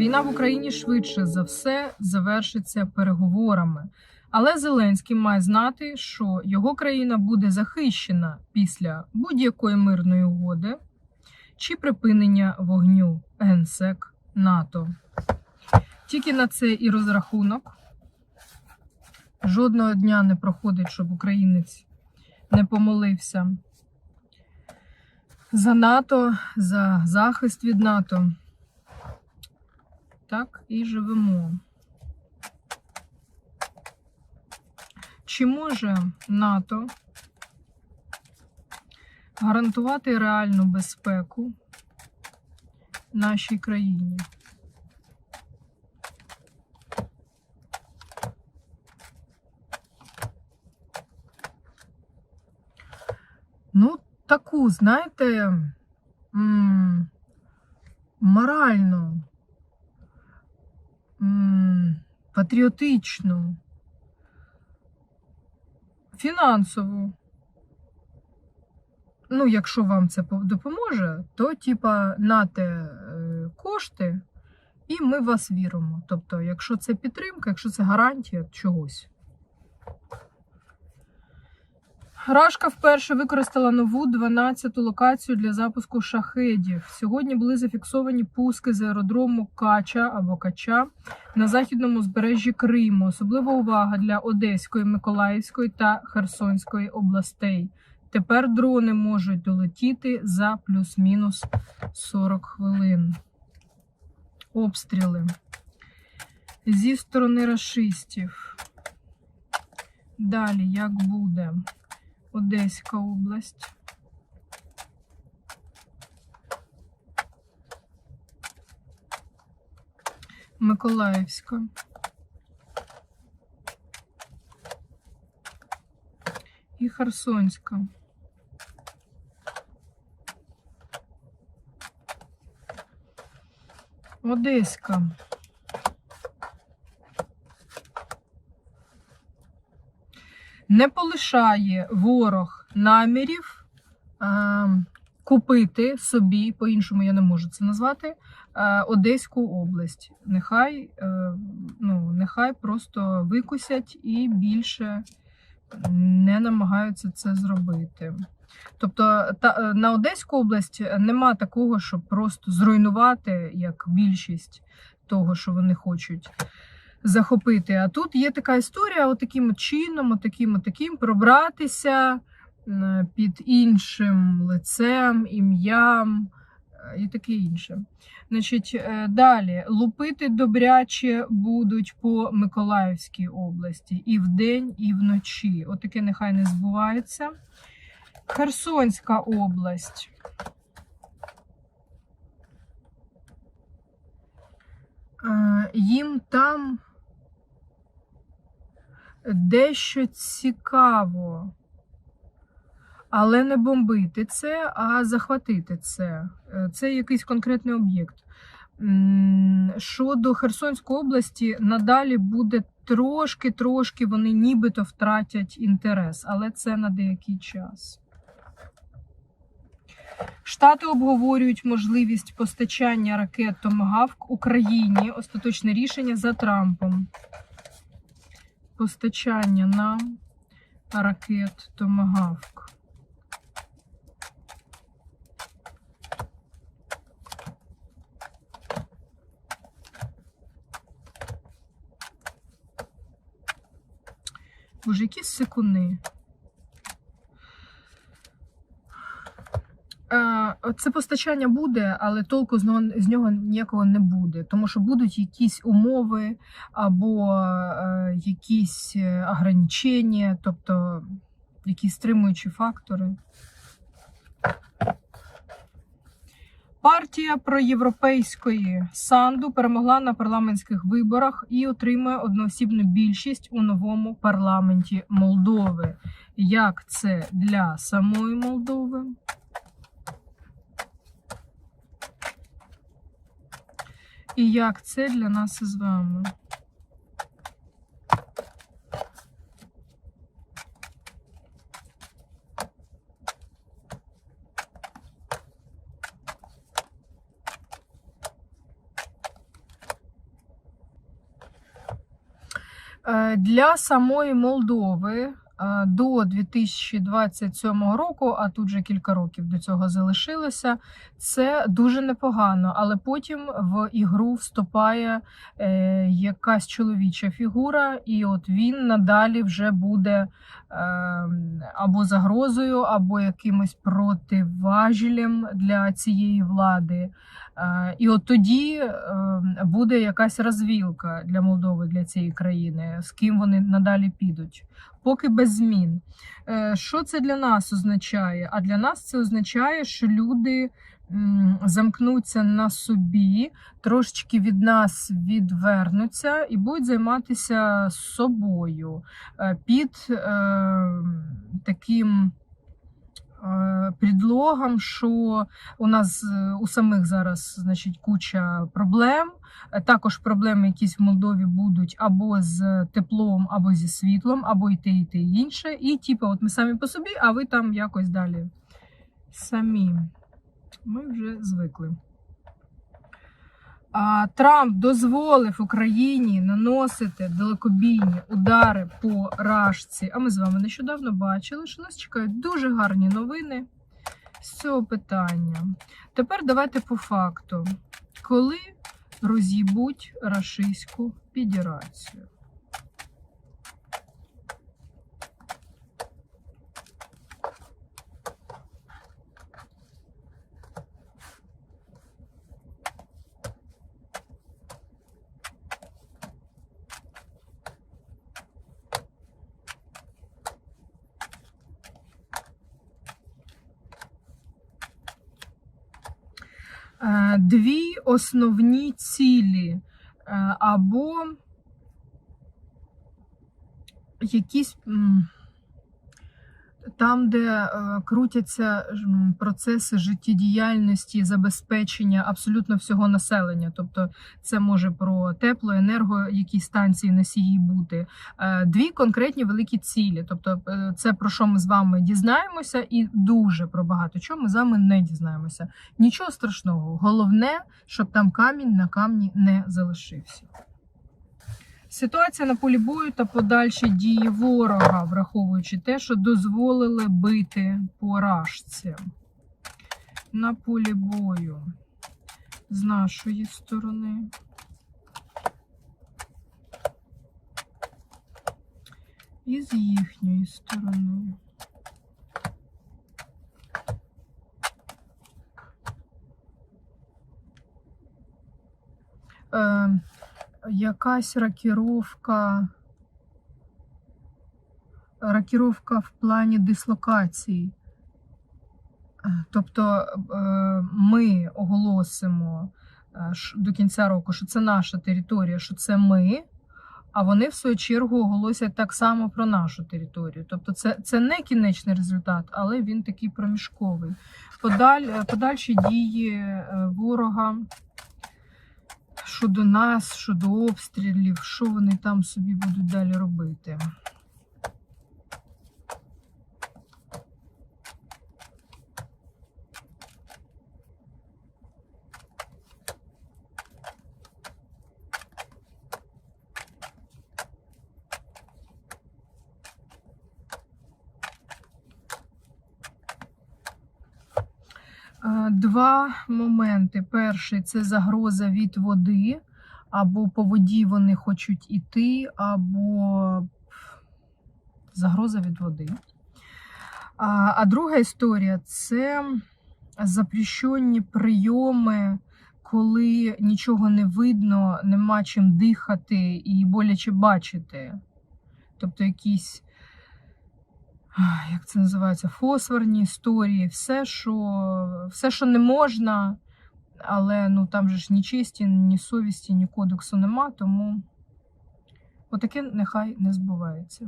Війна в Україні швидше за все завершиться переговорами. Але Зеленський має знати, що його країна буде захищена після будь-якої мирної угоди чи припинення вогню генсек НАТО. Тільки на це і розрахунок. Жодного дня не проходить, щоб українець не помолився за НАТО, за захист від НАТО. Так і живемо. Чи може НАТО гарантувати реальну безпеку нашій країні? Ну, таку, знаєте, моральну, патріотичну, фінансову. Ну, якщо вам це допоможе, то типа нате е, кошти, і ми в вас віримо. Тобто, якщо це підтримка, якщо це гарантія чогось. Рашка вперше використала нову 12-ту локацію для запуску шахедів. Сьогодні були зафіксовані пуски з аеродрому Кача або Кача на західному узбережжі Криму. Особлива увага для Одеської, Миколаївської та Херсонської областей. Тепер дрони можуть долетіти за плюс-мінус 40 хвилин. Обстріли зі сторони рашистів. Далі як буде? Одеська область. Миколаївська. І Херсонська. Одеська. Не полишає ворог намірів е, купити собі, по-іншому я не можу це назвати, е, Одеську область. Нехай, е, ну, нехай просто викусять і більше не намагаються це зробити. Тобто та, е, на Одеську область нема такого, щоб просто зруйнувати як більшість того, що вони хочуть захопити. А тут є така історія, отаким от чином, отаким, отаким, пробратися під іншим лицем, ім'ям е, і таке інше. Значить, е, далі лупити добряче будуть по Миколаївській області і вдень, і вночі. Отаке нехай не збувається. Херсонська область. Е, Їм там дещо цікаво, але не бомбити це, а захватити це. Е, Це якийсь конкретний об'єкт. Щодо Херсонської області, надалі буде трошки-трошки вони нібито втратять інтерес, але це на деякий час. Штати обговорюють можливість постачання ракет Томагавк Україні. Остаточне рішення за Трампом. Постачання нам ракет Томагавк. Боже, які секуни. Це постачання буде, але толку з нього, ніякого не буде, тому що будуть якісь умови або е, якісь е, ограничення, тобто якісь стримуючі фактори. Партія проєвропейської Санду перемогла на парламентських виборах і отримує одноосібну більшість у новому парламенті Молдови. Як це для самої Молдови? і як це для нас із вами. Е, для самої Молдови до 2027 року, а тут же кілька років до цього залишилося, це дуже непогано. Але потім в ігру вступає е, якась чоловіча фігура, і от він надалі вже буде е, або загрозою, або якимось противажелем для цієї влади. Е, І от тоді е, буде якась розвілка для Молдови, для цієї країни, з ким вони надалі підуть. Поки без змін. Е, Що це для нас означає? А для нас це означає, що люди замкнуться на собі, трошечки від нас відвернуться і будуть займатися собою е, під е, таким е, предлогом, що у нас у самих зараз значить куча проблем. Також проблеми якісь в Молдові будуть або з теплом, або зі світлом, або і те, і те, і інше. І типу, от ми самі по собі, а ви там якось далі самі. Ми вже звикли. А, Трамп дозволив Україні наносити далекобійні удари по рашці. А ми з вами нещодавно бачили, що нас чекають дуже гарні новини з цього питання. Тепер давайте по факту. Коли роз'їбуть Рашистську Федерацію? Дві основні цілі е, або якісь там, де е, крутяться процеси життєдіяльності, забезпечення абсолютно всього населення. Тобто це може про тепло, енерго, якісь станції носії бути. Е, Дві конкретні великі цілі. Тобто, е, це про що ми з вами дізнаємося, і дуже про багато чого ми з вами не дізнаємося. Нічого страшного. Головне, щоб там камінь на камні не залишився. Ситуація на полі бою та подальші дії ворога, враховуючи те, що дозволили бити поражцям. На полі бою з нашої сторони. І з їхньої сторони. Е, якась ракіровка. Ракіровка в плані дислокації. Тобто е, ми оголосимо е, до кінця року, що це наша територія, що це ми, а вони в свою чергу оголосять так само про нашу територію. Тобто, це, це не кінечний результат, але він такий проміжковий. Подаль, е, подальші дії ворога щодо нас, щодо обстрілів, що вони там собі будуть далі робити. Е, Два моменти. Перший це загроза від води, або по воді вони хочуть іти, або загроза від води. А, а друга історія це запрещені прийоми, коли нічого не видно, нема чим дихати і боляче бачити. Тобто якісь як це називається, фосфорні історії, все, що, все, що не можна, але ну, там же ж ні честі, ні совісті, ні кодексу нема, тому отаке нехай не збувається.